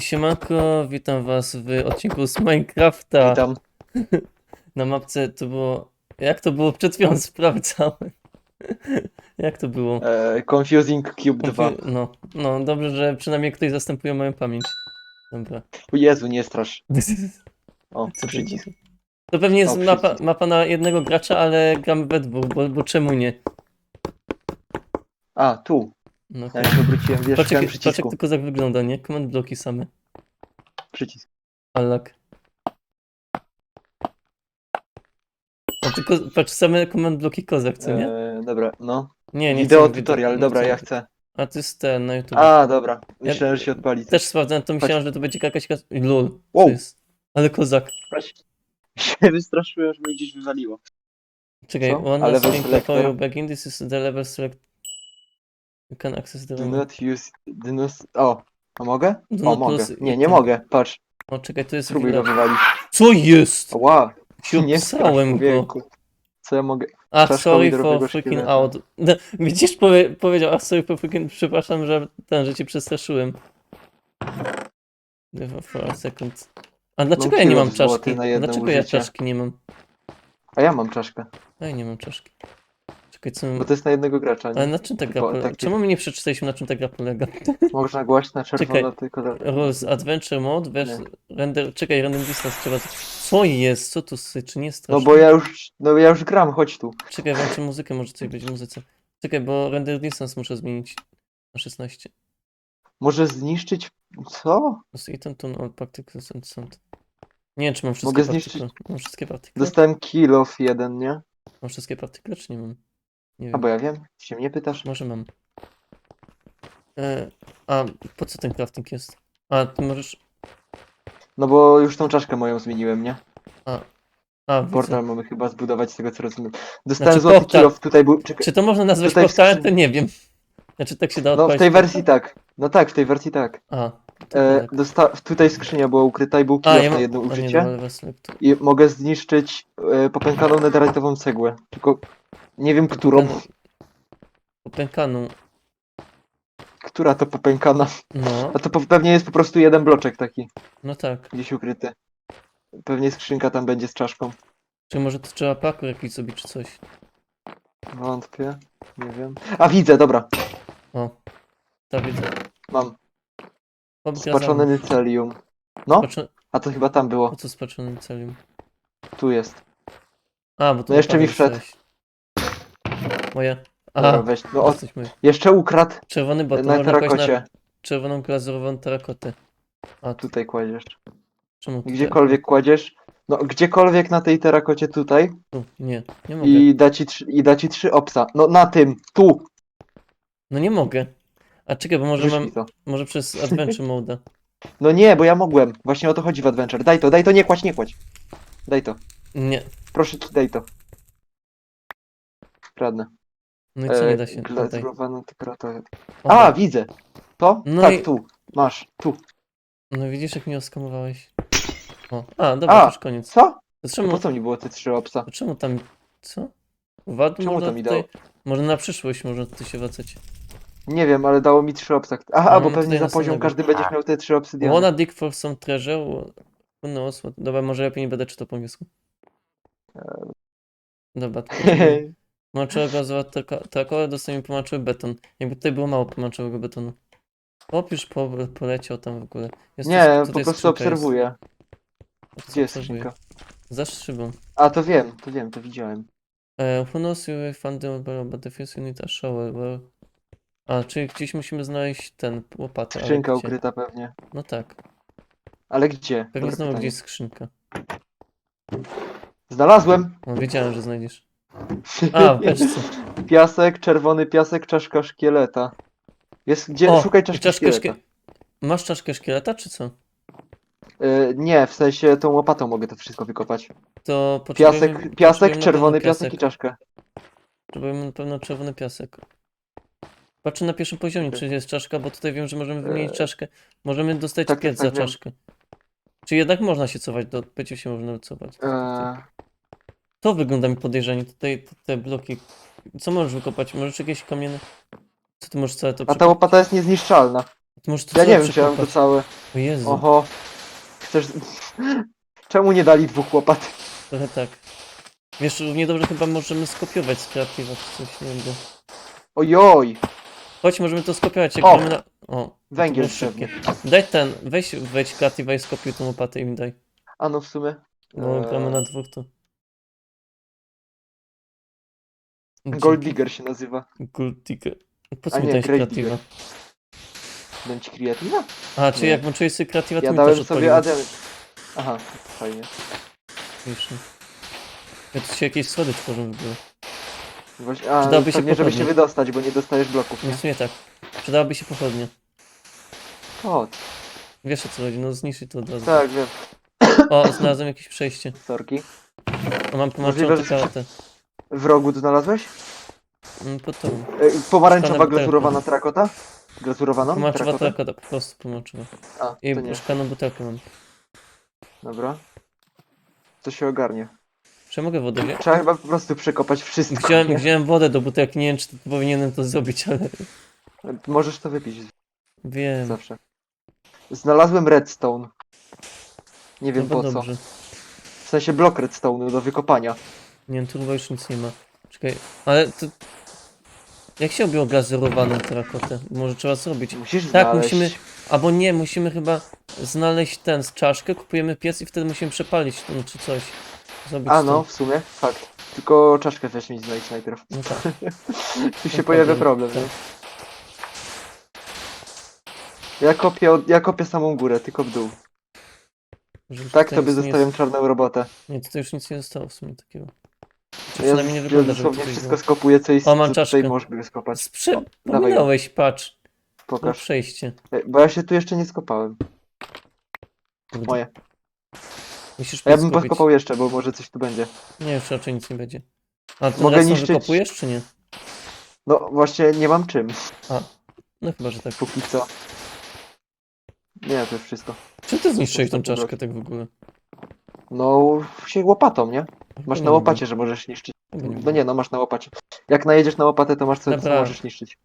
Siemanko, witam was w odcinku z Minecrafta. Witam. Na mapce to było... Jak to było? Przed chwilą sprawdzałem. Jak to było? E, Confusing Cube 2. No, no, dobrze, że przynajmniej ktoś zastępuje moją pamięć. Dobra. O Jezu, nie strasz. O, Co przycisk. To pewnie jest O, mapa, przycisk. mapa na jednego gracza, ale gramy we dwóch, bo, bo czemu nie? A, tu. No, Ja się obróciłem, wiesz, patrz, chciałem jak, patrz jak przycisku. to kozak wygląda, nie? Command bloki same. Przycisk. Alak. A tylko, patrz, same command bloki kozak, co nie? E, dobra, no. Nie, nie Wideo chcę tutorial, nie dobra, chcę. ja chcę. A to jest ten na YouTube. A, dobra. Myślałem, że się odpali. Też sprawdzałem, to myślałem, że to będzie jakaś... kas- co Wow. jest? Ale kozak. Się wystraszyłem, że mnie gdzieś wywaliło. Czekaj, Co? one Ale last weź selector. before you begin, this is the level select... You can access the Do room. not use... Do not... O, a mogę? Do O, not mogę. Nie, nie mogę. Patrz, O, czekaj, to jest... spróbuj go wywalić. Co jest? Ła, Się nie obsrałem go. człowieku. Co ja mogę... A, Czaszką sorry for freaking szkieleta. out. No, widzisz, powie, powiedział, a sorry for freaking... Przepraszam, że ten, że cię przestraszyłem. For a second. A dlaczego ja nie mam złoty czaszki? na jedno Dlaczego ja użycie. czaszki nie mam? A ja mam czaszkę. A ja nie mam czaszki. Czekaj, co... Bo to jest na jednego gracza, Ale nie? na czym ta gra Bo polega? takie- Czemu my nie przeczytaliśmy, na czym ta gra polega? Można głaśna czerwona Czekaj. tylko... do- Rules, Adventure Mode, Nie. render, czekaj, random distance trzeba... Co jest? Co tu syczy? Nie No strasznie. bo ja już, no ja już gram, chodź tu. Czekaj, włączę muzykę, może coś będzie w muzyce. Czekaj, bo render distance muszę zmienić na 16. Może zniszczyć, co? Plus item tune all particles and sound. Nie wiem, czy mam wszystkie Mogę partykle. zniszczyć- Mam wszystkie partykle? Dostałem kill off jeden, nie? Mam wszystkie partykle, czy nie mam? Nie A wiem. bo ja wiem, się mnie pytasz. Może mam. E, a po co ten crafting jest? A, ty możesz... No bo już tą czaszkę moją zmieniłem, nie? A, widzę. Portal mamy chyba zbudować z tego co rozumiem. Dostałem Znaczy, złoty portal. kill off, tutaj był, czekaj, Czy to można nazwać Tutaj w portalem, to skrzyni- nie wiem. Znaczy tak się da no w odpalić tej wersji tak. No tak, w tej wersji tak. A, E, tak. dosta- tutaj skrzynia była ukryta i był A, ja na mam... jedno nie, użycie. no. I mogę zniszczyć e, popękaną netherite'ową cegłę. Tylko nie wiem którą. Popękaną- Popękaną. Która to popękana. No, A to po- pewnie jest po prostu jeden bloczek taki, no tak. gdzieś ukryty. Pewnie skrzynka tam będzie z czaszką. Czy może to trzeba parkour jakiś zrobić, czy coś? Wątpię, nie wiem. A widzę, dobra, O, tak widzę. mam. Spaczone nycelium. No, Spaczone... a to chyba tam było. Po co spaczony celium? Tu jest. A, bo to No jeszcze mi wszedł. Moje. Dobra, Aha, weź. No, o, jesteś mój. jeszcze ukradł Czerwony bot, na można kłaść na terakocie. czerwoną glazurowaną terakotę. A, tu, Tutaj kładziesz. czemu tutaj? Gdziekolwiek kładziesz. No, gdziekolwiek na tej terakocie tutaj Tu, nie, nie mogę. i da ci, trzy, i da ci trzy opsa. No na tym, tu. No nie mogę. A czekaj, bo może Rzuć mam, mi to. może przez Adventure Mode. No nie, bo ja mogłem. Właśnie o to chodzi w Adventure. Daj to, daj to, nie kładź, nie kładź. Daj to. Nie. Proszę ci, daj to. Kradnę. No i co nie da się? E, Tutaj. A, widzę. To? No tak, i- tu. Masz, tu. No widzisz, jak mnie oskamowałeś. O, a, dobra, A, to już koniec. Co? To Po czemu, co mi było te trzy opsa? to czemu tam, co? Wad Czemu to mi dało? może na przyszłość można tutaj się wracać. Nie wiem, ale dało mi trzy opsa. Aha, No, bo no pewnie tutaj za następnego. poziom każdy będzie miał te trzy obsydiany. Wanna dig for some treasure? Who knows what... Dobra, może lepiej nie będę czytał po angielsku. Dobra, to Pomarańczowa gazowa trakowa dostanie pomarańczowy beton. Jakby tutaj było mało pomarańczowego betonu. Chłop już po, poleciał tam w ogóle. Jest Nie, tutaj po prostu skrzynka obserwuję. Jest. Gdzie jest Obserwuję. skrzynka? Za szybą. A, to wiem, to wiem, to widziałem. E, who knows you will find the first you need a shovel. Well... A, czyli gdzieś musimy znaleźć ten łopatę. ale Skrzynka gdzie? ukryta pewnie. No tak. Ale gdzie? Pewnie Dobre znowu pytanie. gdzieś skrzynka. Znalazłem! O, wiedziałem, że znajdziesz. A, beczce. Piasek, czerwony piasek, czaszka szkieleta. Jest gdzie? O, Szukaj i czaszki czaszkę szkieleta. szkie... Masz czaszkę szkieleta, czy co? Y, nie, w sensie tą łopatą mogę to wszystko wykopać. To potrzebujemy... Piasek, piasek, potrzebujemy na czerwony pewno piasek i czaszkę. Potrzebujemy na pewno czerwony piasek. Patrzę na pierwszym poziomie, czy jest czaszka, bo tutaj wiem, że możemy wymienić Eee, czaszkę. Możemy dostać tak, tak, piec tak, za wiem. czaszkę. Czy jednak można się cofać, do pyciu się można cofać. Eee, To wygląda mi podejrzanie, tutaj te, te bloki. Co możesz wykopać? Możesz jakieś kamienne... Co ty możesz całe to a ta łopata jest niezniszczalna. Ty możesz to Ja całe nie wiem, czy ja mam to przekopać. całe. O Jezu, Oho. Chcesz... Czemu nie dali dwóch łopat? trochę tak. Wiesz, równie dobrze chyba możemy skopiować z kreatywa czy coś, nie wiem, bo... Ojoj! Chodź, możemy to skopiować, jak O! na... O, to Węgiel szybkie. trzebny. Daj ten, weź, wejdź kreatywa i skopiuj tą łopatę i mi daj. A no w sumie. Bo Eee, gramy na dwóch, to... Gold Digger się nazywa. Gold Digger. Po A co mi nie, dałeś Great kreatywa? Dam ci kreatywa? A, czyli Nie. jak włączyłeś sobie kreatywa, to Ja mi dałem też sobie odpaliło. ADM. Aha, fajnie. Już. Ja tu się jakieś schody tworzą w ogóle. Właśnie, a, się pewnie, żeby się wydostać, bo nie dostajesz bloków, No nie? w sumie tak. Przydałaby się pochodnia. O, Wiesz o co chodzi, no zniszczyj to od razu. tak, wiem. O, znalazłem jakieś przejście. Sorki. O, mam Możliwe, że- kartę. W rogu znalazłeś? Mm, Po to. E, Pomarańczowa Szklane glazurowana terakota? Terakotę? trakota, po prostu pomaczowa. A, I nie. szklaną butelkę mam. Dobra. To się ogarnie. Czy ja mogę wodę wziąć? Trzeba chyba po prostu przekopać wszystko. Wziąłem, nie? wziąłem wodę do butelki, nie wiem czy to powinienem to zrobić, ale Możesz to wypić wiem. zawsze. Znalazłem redstone. Nie wiem Chyba po co. dobrze. W sensie blok redstone'u do wykopania. Nie wiem, tu chyba już nic nie ma. Czekaj, ale to... Jak się robiło glazurowaną terakotę? Może trzeba zrobić. Musisz Tak, znaleźć. musimy- Albo nie, musimy chyba znaleźć ten z czaszkę, kupujemy piec i wtedy musimy przepalić tą czy coś. Zrobić A no, w sumie, fakt. Tylko czaszkę weź mi znajdź najpierw. No tak. Tu się No pojawia problem, problem, nie? Ja kopię, od, ja kopię samą górę, tylko w dół. Żeby Tak tutaj sobie nic nie zostawiam czarną robotę. Nie, tutaj już nic nie zostało w sumie takiego. Czy Ja, przynajmniej nie wygląda, ja że dosłownie tutaj wszystko było. skopuję, co, jest, O, mam co tutaj czaszkę. można skopać. Sprze... O, dawaj. Pominąłeś, patrz. Na Pokaż. przejście. Bo ja się tu jeszcze nie skopałem. Kurde. Moje. Musisz A ja bym podkopał jeszcze, bo może coś tu będzie. Nie, już raczej nic nie będzie. A ten Mogę niszczyć- wykopujesz, czy nie? No właśnie nie mam czym, No chyba, że tak. póki co. Nie, to już wszystko. Czym ty zniszczyłeś tą czaszkę tak w ogóle? No, się łopatą, nie? Masz na łopacie, że możesz niszczyć. No nie, no masz na łopacie. Jak najedziesz na łopatę, to masz co, co Dobra. możesz niszczyć.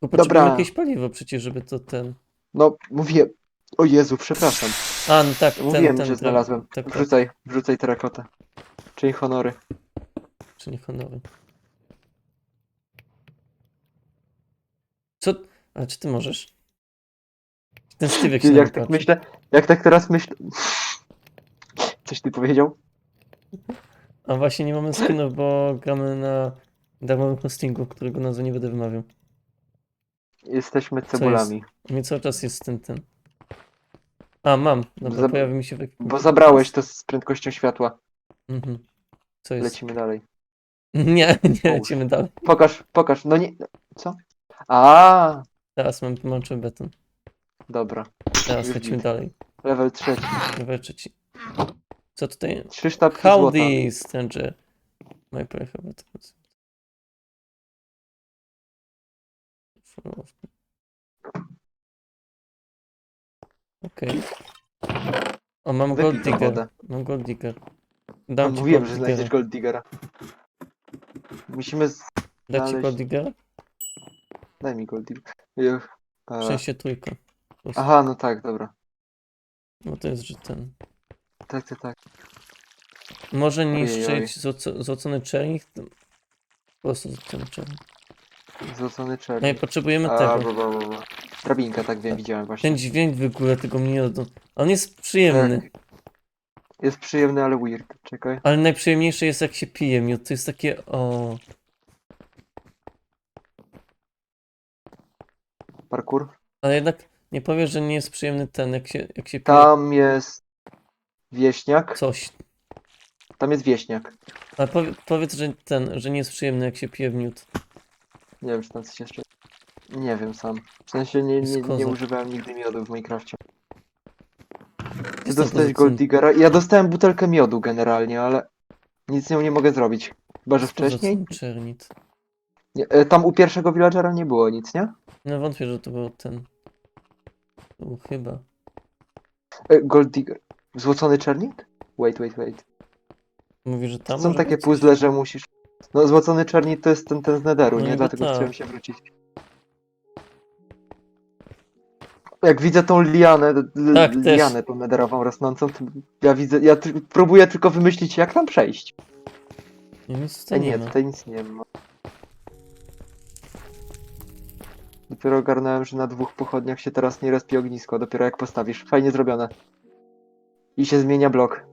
Potrzebujemy Dobra. jakieś paliwo przecież, żeby to ten... No, mówię. O Jezu, przepraszam. A, no tak, ten, Mówiłem, ten, że ten, znalazłem. Tak, tak, Wrzucaj, wrzucaj terakotę. Czyli honory. czy nie honorowy. Co? A czy ty możesz? Ten Steve się jak tak patrzy. myślę, jak tak teraz myślę... Coś ty powiedział? A właśnie nie mamy skinów, bo gramy na darmowym hostingu, którego nazwy nie będę wymawiał. Jesteśmy cebulami. U mnie cały czas jest ten, ten. A, mam. Dobra, Zab- pojawi mi się... We... Bo zabrałeś to z prędkością światła. Mhm. Co jest? Lecimy dalej. Nie, nie Połóż. lecimy dalej. Pokaż, pokaż. No nie... Co? A, Teraz mam pomarańczowy beton. Dobra. Teraz Już lecimy dalej. Level trzeci. Level trzeci. Co tutaj? Trzy sztabki złota. Howdy, stranger. My prayer chyba to jest. Okej. O, mam Wypij gold tą digger. wodę. Mam gold digger. No, Dam ci mówiłem, gold że diggera. znajdziesz Gold Diggera. Musimy... Z... Dać ci znaleźć- gold diggera? Daj mi Gold Digger. Juch. E, Szczęście trójka. Aha, no tak, dobra. No to jest, że ten. Tak, tak, tak. Może niszczyć złoco- złocony czernik. to- Po prostu złocony czernik. Złocony No i czernik. potrzebujemy A, tego. bo, bo, bo, tak wiem, widziałem właśnie. Ten dźwięk w ogóle tego miodu. On jest przyjemny. Tak. Jest przyjemny, ale weird. Czekaj. Ale najprzyjemniejsze jest jak się pije miód. To jest takie o. Parkour. Ale jednak nie powiesz, że nie jest przyjemny ten, jak się, jak się pije Tam jest wieśniak. coś. Tam jest wieśniak. Ale powie, powiedz, że ten, że nie jest przyjemny jak się pije miód. Nie wiem, czy tam coś jeszcze... Nie wiem sam. W sensie nie, Jest nie, nie kozak. używałem nigdy miodu w Minecrafcie. Ty Jest dostałeś Gold Diggera? Ja dostałem butelkę miodu generalnie, ale nic z nią nie mogę zrobić. Chyba, że wcześniej? Czernit. Nie, e, tam u pierwszego villagera nie było nic, nie? No wątpię, że to był ten. To był chyba. E, Gold Digger. Złocony czernik? Wait, wait, wait. Mówi, że tam. są może takie być? puzzle, że musisz... No złocony czernik to jest ten, ten z Netheru, No nie? niby Dlatego tak. chciałem się wrócić. Jak widzę tą lianę, Tak, też. lianę tą nederową rosnącą, to ja widzę, ja próbuję tylko wymyślić jak tam przejść. Nie, nic tutaj nie nie, ma. tutaj nic nie ma. Dopiero ogarnąłem, że na dwóch pochodniach się teraz nie respi ognisko, dopiero jak postawisz. Fajnie zrobione. I się zmienia blok.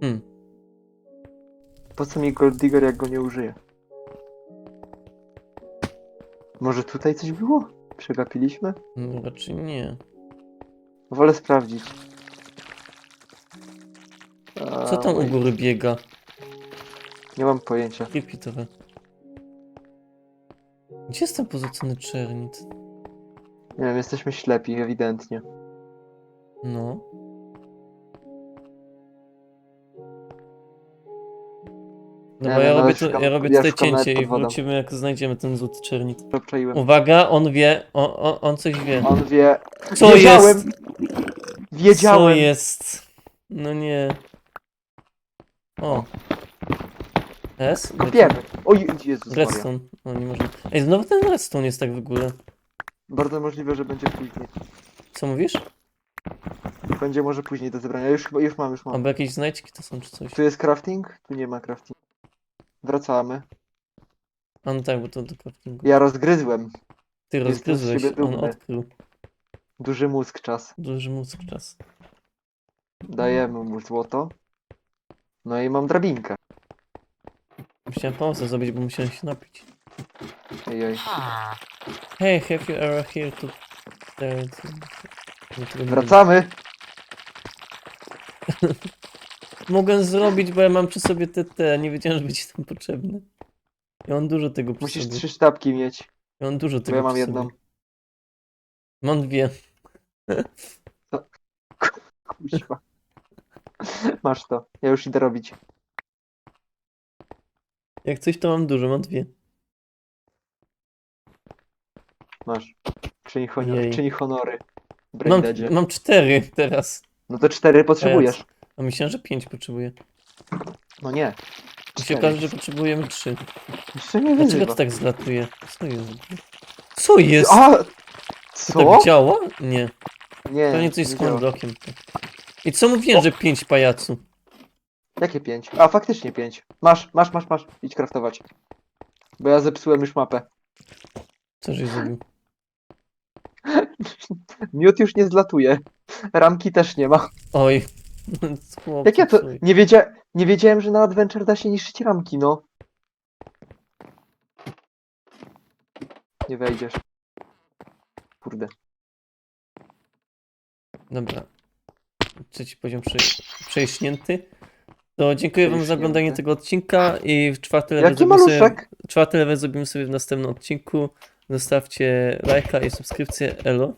Hmm. Po co mi Gold Digger, jak go nie użyję? Może tutaj coś było? Przegapiliśmy? No, raczej nie. Wolę sprawdzić. Co tam u góry biega? Nie mam pojęcia. Creepy trochę. Gdzie jest ten porzucony czernit? Nie wiem, jesteśmy ślepi, ewidentnie. No. No bo ja ale robię, tu, ja robię tutaj cięcie i wrócimy jak znajdziemy ten złoty. Obczaiłem. Uwaga, on wie, on, on, on coś wie. On wie. Co Wiedziałem! jest? Wiedziałem! Co jest? No nie. O. S? Kopiemy! Oj, Jezus. Redstone. O, nie można. Ej, znowu ten redstone jest tak w ogóle. Bardzo możliwe, że będzie później. Co mówisz? Będzie może później do zebrania. Już chyba, już mam, już mam. Albo jakieś znajdźki to są czy coś. Tu jest crafting? Tu nie ma crafting. Wracamy. A no tak, bo to do craftingu. Ja rozgryzłem. Ty jestem z rozgryzłeś, siebie on dumny. odkrył. Duży mózg czas. Duży mózg czas. Dajemy mu złoto. No i mam drabinkę. Musiałem pauzę zrobić, bo musiałem się napić. Ej, ej. Hey, have you ever here to... There, to... Nie, tego nie Wracamy! Mogę zrobić, bo ja mam przy sobie te, te, nie wiedziałem, że będzie tam potrzebne. Ja mam dużo tego przy Musisz sobie. trzy sztabki mieć. Ja mam dużo Bo tego ja mam przy jedną. sobie. Mam dwie. Kuźwa. Masz to. Ja już idę robić. Jak coś, to mam dużo, mam dwie. Masz. Czyń, honor, Jej. czyń honory. Mam, Braindeadzie. mam cztery teraz. No to cztery potrzebujesz. A myślałem, że pięć potrzebuję. No nie. Mi się Cztery. okaże, że potrzebujemy trzy. Jeszcze nie Dlaczego wyzywa. to tak zlatuje? Co jest? Co jest? A! To Co? tak działa? Nie. Nie. Pewnie coś z działa. handlokiem. I co mówiłem, że pięć pajacu? Jakie pięć? A, faktycznie pięć. Masz, masz, masz, masz. Idź kraftować. Bo ja zepsułem już mapę. Co żeś zrobił? Miód już nie zlatuje. Ramki też nie ma. Oj. Chłopcy, Jak ja to... Nie, wiedzia... nie wiedziałem, że na Adventure da się niszczyć ramki, no. Nie wejdziesz. Kurde. Dobra. Trzeci poziom prze... przejśnięty. To dziękuję wam za oglądanie tego odcinka i w czwarty level Jaki zrobimy sobie, maluszek? czwarty level zrobimy sobie w następnym odcinku. Zostawcie lajka i subskrypcję. Elo.